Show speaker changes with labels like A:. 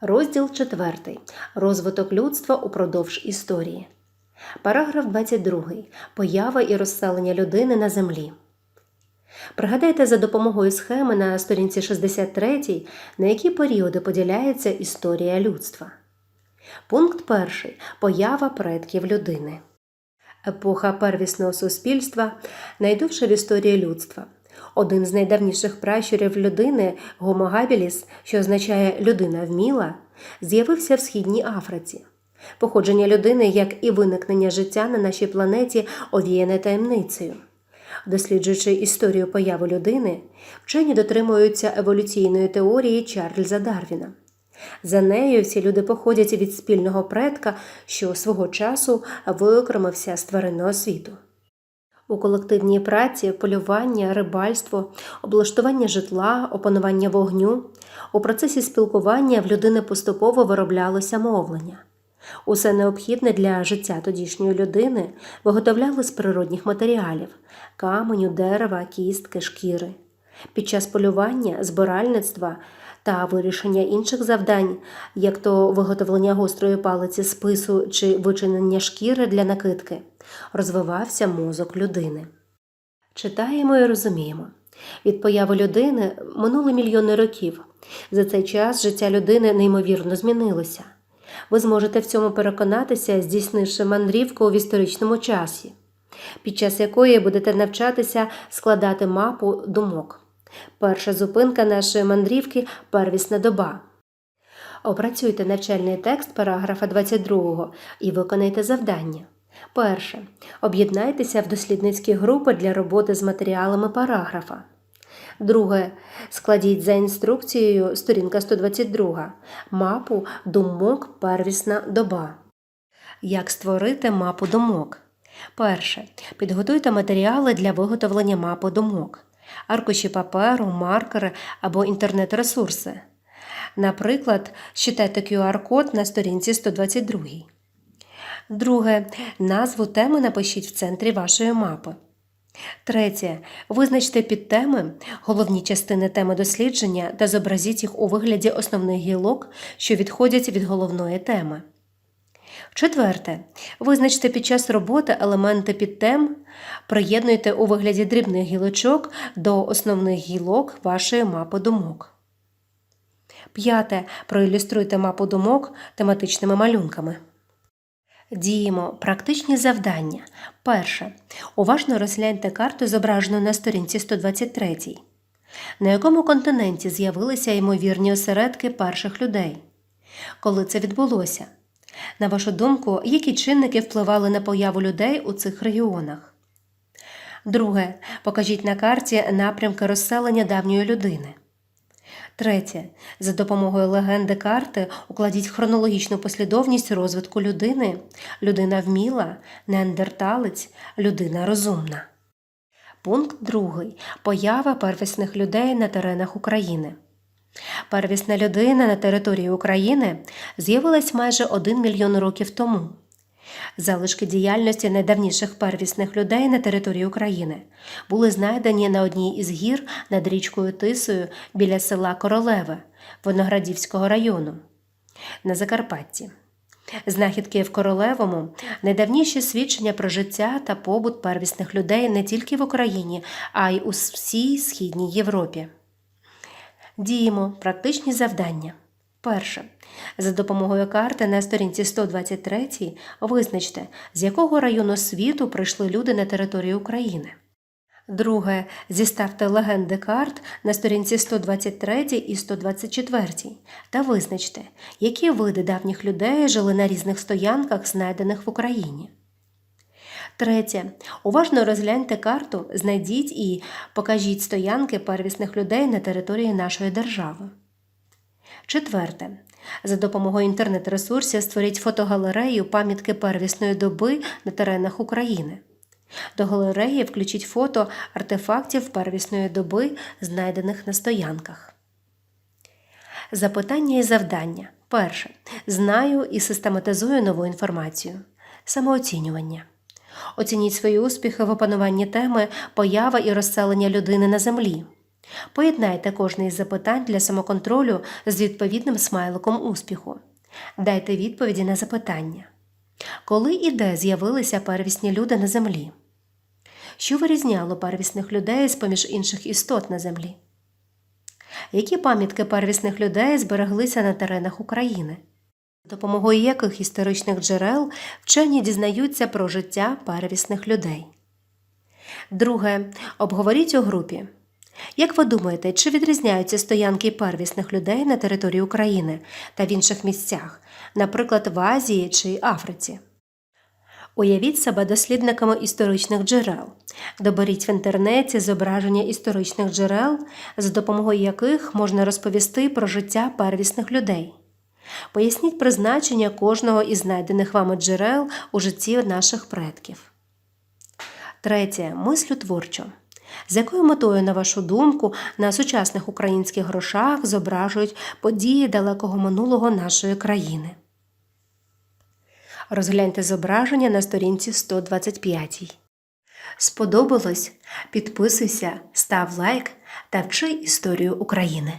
A: Розділ 4. Розвиток людства упродовж історії. Параграф 22. Поява і розселення людини на землі. Пригадайте за допомогою схеми на сторінці 63, на які періоди поділяється історія людства. Пункт 1. Поява предків людини. Епоха первісного суспільства найдовша в історії людства. Один з найдавніших пращурів людини habilis, що означає людина вміла, з'явився в східній Африці. Походження людини, як і виникнення життя на нашій планеті, овіяне таємницею. Досліджуючи історію появи людини, вчені дотримуються еволюційної теорії Чарльза Дарвіна. За нею всі люди походять від спільного предка, що свого часу виокремився з тваринного світу. У колективній праці полювання, рибальство, облаштування житла, опанування вогню у процесі спілкування в людини поступово вироблялося мовлення. Усе необхідне для життя тодішньої людини виготовляли з природних матеріалів каменю, дерева, кістки, шкіри. Під час полювання, збиральництва та вирішення інших завдань, як то виготовлення гострої палиці спису чи вичинення шкіри для накидки, розвивався мозок людини. Читаємо і розуміємо. Від появи людини минули мільйони років. За цей час життя людини неймовірно змінилося. Ви зможете в цьому переконатися, здійснивши мандрівку в історичному часі, під час якої будете навчатися складати мапу думок. Перша зупинка нашої мандрівки первісна доба. Опрацюйте навчальний текст параграфа 22 і виконайте завдання. Перше. Об'єднайтеся в дослідницькі групи для роботи з матеріалами параграфа. Друге. Складіть за інструкцією сторінка 122 мапу думок первісна доба. Як створити мапу думок? Перше. Підготуйте матеріали для виготовлення мапи думок, аркуші паперу, маркери або інтернет-ресурси. Наприклад, считайте QR-код на сторінці 122. Друге. Назву теми напишіть в центрі вашої мапи. Третє. Визначте підтеми, головні частини теми дослідження та зобразіть їх у вигляді основних гілок, що відходять від головної теми. Четверте. Визначте під час роботи елементи підтем, приєднуйте у вигляді дрібних гілочок до основних гілок вашої мапи думок. П'яте. Проілюструйте мапу думок тематичними малюнками. Діємо практичні завдання. Перше. Уважно розгляньте карту, зображену на сторінці 123. На якому континенті з'явилися ймовірні осередки перших людей? Коли це відбулося? На вашу думку, які чинники впливали на появу людей у цих регіонах? Друге. Покажіть на карті напрямки розселення давньої людини. Третє. За допомогою легенди карти укладіть хронологічну послідовність розвитку людини, людина вміла, неандерталець, людина розумна. Пункт 2. Поява первісних людей на теренах України. Первісна людина на території України з'явилась майже 1 мільйон років тому. Залишки діяльності найдавніших первісних людей на території України були знайдені на одній із гір над річкою Тисою біля села Королеве Виноградівського району на Закарпатті. Знахідки в Королевому найдавніші свідчення про життя та побут первісних людей не тільки в Україні, а й у всій Східній Європі. Діємо практичні завдання. Перше. За допомогою карти на сторінці 123 визначте, з якого району світу прийшли люди на територію України. Друге. Зіставте легенди карт на сторінці 123 і 124 та визначте, які види давніх людей жили на різних стоянках, знайдених в Україні. Третє. Уважно розгляньте карту, знайдіть і покажіть стоянки первісних людей на території нашої держави. Четверте. За допомогою інтернет-ресурсів створіть фотогалерею пам'ятки первісної доби на теренах України. До галереї включіть фото артефактів первісної доби, знайдених на стоянках. Запитання і завдання. Перше. Знаю і систематизую нову інформацію. Самооцінювання. Оцініть свої успіхи в опануванні теми поява і розселення людини на землі. Поєднайте кожне із запитань для самоконтролю з відповідним смайликом успіху. Дайте відповіді на запитання. Коли і де з'явилися первісні люди на землі? Що вирізняло первісних людей з поміж інших істот на землі? Які пам'ятки первісних людей збереглися на теренах України? За допомогою яких історичних джерел вчені дізнаються про життя первісних людей? Друге. Обговоріть у групі. Як ви думаєте, чи відрізняються стоянки первісних людей на території України та в інших місцях, наприклад, в Азії чи Африці? Уявіть себе дослідниками історичних джерел. Доберіть в інтернеті зображення історичних джерел, за допомогою яких можна розповісти про життя первісних людей. Поясніть призначення кожного із знайдених вами джерел у житті наших предків. Третє. Мислю творчо. З якою метою, на вашу думку, на сучасних українських грошах зображують події далекого минулого нашої країни? Розгляньте зображення на сторінці 125. Сподобалось? Підписуйся, став лайк та вчи історію України.